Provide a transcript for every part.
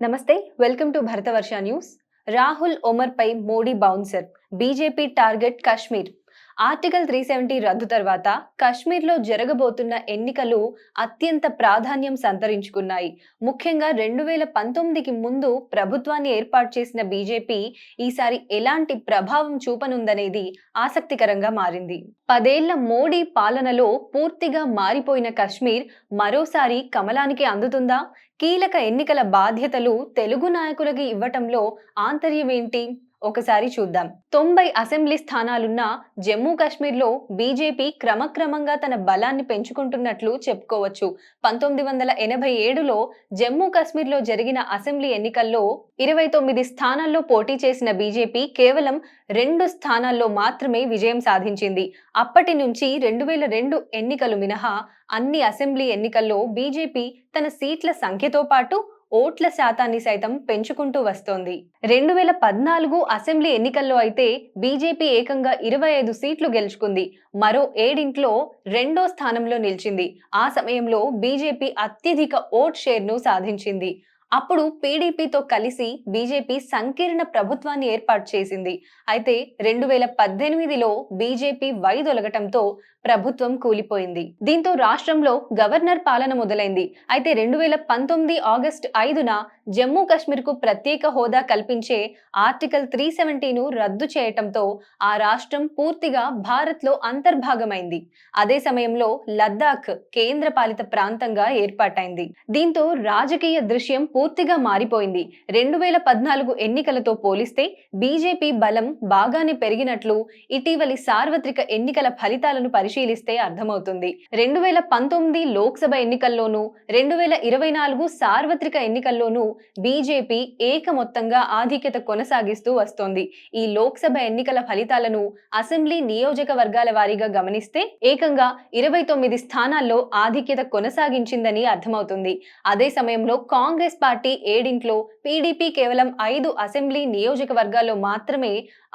నమస్తే welcome to Bharatvarsh news Rahul Omar pi Modi bouncer BJP target Kashmir article three seventy రద్దు తర్వాత కశ్మీర్లో జరగబోతున్న ఎన్నికలు అత్యంత ప్రాధాన్యం సంతరించుకున్నాయి. ముఖ్యంగా రెండు వేల పంతొమ్మిదికి ముందు ప్రభుత్వాన్ని ఏర్పాటు చేసిన బీజేపీ ఈసారి ఎలాంటి ప్రభావం చూపనుందనేది ఆసక్తికరంగా మారింది. పదేళ్ళ మోడీ పాలనలో పూర్తిగా మారిపోయిన కశ్మీర్ మరోసారి కమలానికి అందుతుందా? కీలక ఎన్నికల బాధ్యతలు తెలుగు నాయకులకి ఇవ్వటంలో ఆంతర్యమేంటి? ఒకసారి చూద్దాం. తొంభై అసెంబ్లీ స్థానాలున్న జమ్మూ కాశ్మీర్లో బీజేపీ క్రమక్రమంగా తన బలాన్ని పెంచుకుంటున్నట్లు చెప్పుకోవచ్చు. పంతొమ్మిది వందల ఎనభై ఏడులో జమ్మూ కాశ్మీర్లో జరిగిన అసెంబ్లీ ఎన్నికల్లో ఇరవై తొమ్మిది స్థానాల్లో పోటీ చేసిన బీజేపీ కేవలం రెండు స్థానాల్లో మాత్రమే విజయం సాధించింది. అప్పటి నుంచి రెండు వేల రెండు ఎన్నికలు మినహా అన్ని అసెంబ్లీ ఎన్నికల్లో బీజేపీ తన సీట్ల సంఖ్యతో పాటు ఓట్ల శాతాన్ని సైతం పెంచుకుంటూ వస్తోంది. రెండు వేల పద్నాలుగు అసెంబ్లీ ఎన్నికల్లో అయితే బీజేపీ ఏకంగా ఇరవై ఐదు సీట్లు గెలుచుకుంది. మరో ఏడింట్లో రెండో స్థానంలో నిలిచింది. ఆ సమయంలో బీజేపీ అత్యధిక ఓట్ షేర్ను సాధించింది. అప్పుడు పీడీపీతో కలిసి బీజేపీ సంకీర్ణ ప్రభుత్వాన్ని ఏర్పాటు చేసింది. అయితే రెండు వేల పద్దెనిమిదిలో బీజేపీ వైదొలగటంతో ప్రభుత్వం కూలిపోయింది. దీంతో రాష్ట్రంలో గవర్నర్ పాలన మొదలైంది. అయితే రెండు వేల పంతొమ్మిది ఆగస్టు ఐదున జమ్మూ కాశ్మీర్కు ప్రత్యేక హోదా కల్పించే ఆర్టికల్ త్రీ సెవెంటీను రద్దు చేయటంతో ఆ రాష్ట్రం పూర్తిగా భారత్లో అంతర్భాగమైంది. అదే సమయంలో లద్దాఖ్ కేంద్ర పాలిత ప్రాంతంగా ఏర్పాటైంది. దీంతో రాజకీయ దృశ్యం పూర్తిగా మారిపోయింది. రెండు వేల పద్నాలుగు ఎన్నికలతో పోలిస్తే బీజేపీ బలం బాగానే పెరిగినట్లు ఇటీవలి సార్వత్రిక ఎన్నికల ఫలితాలను పరిశీలిస్తే అర్థమవుతుంది. రెండు వేల పంతొమ్మిది లోక్సభ ఎన్నికల్లోనూ రెండు వేల ఇరవై నాలుగు సార్వత్రిక ఎన్నికల్లోనూ బీజేపీ ఏకమొత్తంగా ఆధిక్యత కొనసాగిస్తూ వస్తోంది. ఈ లోక్సభ ఎన్నికల ఫలితాలను అసెంబ్లీ నియోజకవర్గాల వారీగా గమనిస్తే ఏకంగా ఇరవై తొమ్మిది స్థానాల్లో ఆధిక్యత కొనసాగించిందని అర్థమవుతుంది. అదే సమయంలో కాంగ్రెస్ పార్టీ పార్టీ ఏడింట్లో పీడీపీ కేవలం ఐదు అసెంబ్లీ నియోజకవర్గాల్లో మాత్రమే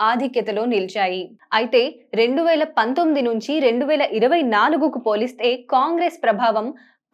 ఆధిక్యతలో నిలిచాయి. అయితే రెండు వేల పంతొమ్మిది నుంచి రెండు వేల ఇరవై నాలుగుకు పోలిస్తే కాంగ్రెస్ ప్రభావం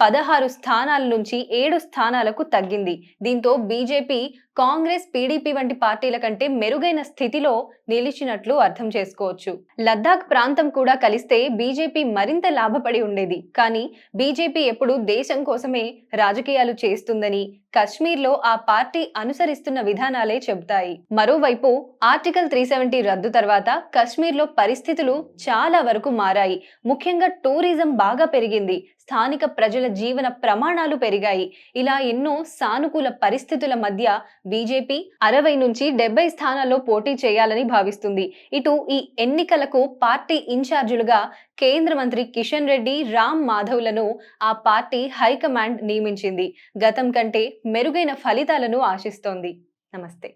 పదహారు స్థానాల నుంచి ఏడు స్థానాలకు తగ్గింది. దీంతో బీజేపీ కాంగ్రెస్ పీడీపీ వంటి పార్టీల కంటే మెరుగైన స్థితిలో నిలిచినట్లు అర్థం చేసుకోవచ్చు. లద్దాఖ్ ప్రాంతం కూడా కలిస్తే బీజేపీ మరింత లాభపడి ఉండేది. కానీ బీజేపీ ఎప్పుడు దేశం కోసమే రాజకీయాలు చేస్తుందని కశ్మీర్లో ఆ పార్టీ అనుసరిస్తున్న విధానాలే చెబుతాయి. మరోవైపు ఆర్టికల్ త్రీ సెవెంటీ రద్దు తర్వాత కశ్మీర్లో పరిస్థితులు చాలా వరకు మారాయి. ముఖ్యంగా టూరిజం బాగా పెరిగింది. స్థానిక ప్రజల జీవన ప్రమాణాలు పెరిగాయి. ఇలా ఎన్నో సానుకూల పరిస్థితుల మధ్య బీజేపీ అరవై నుంచి డెబ్బై స్థానాల్లో పోటీ చేయాలని భావిస్తుంది. ఇటు ఈ ఎన్నికలకు పార్టీ ఇన్ఛార్జీలుగా కేంద్ర మంత్రి కిషన్ రెడ్డి రామ్ మాధవ్లను ఆ పార్టీ హైకమాండ్ నియమించింది. గతం కంటే మెరుగైన ఫలితాలను ఆశిస్తోంది. నమస్తే.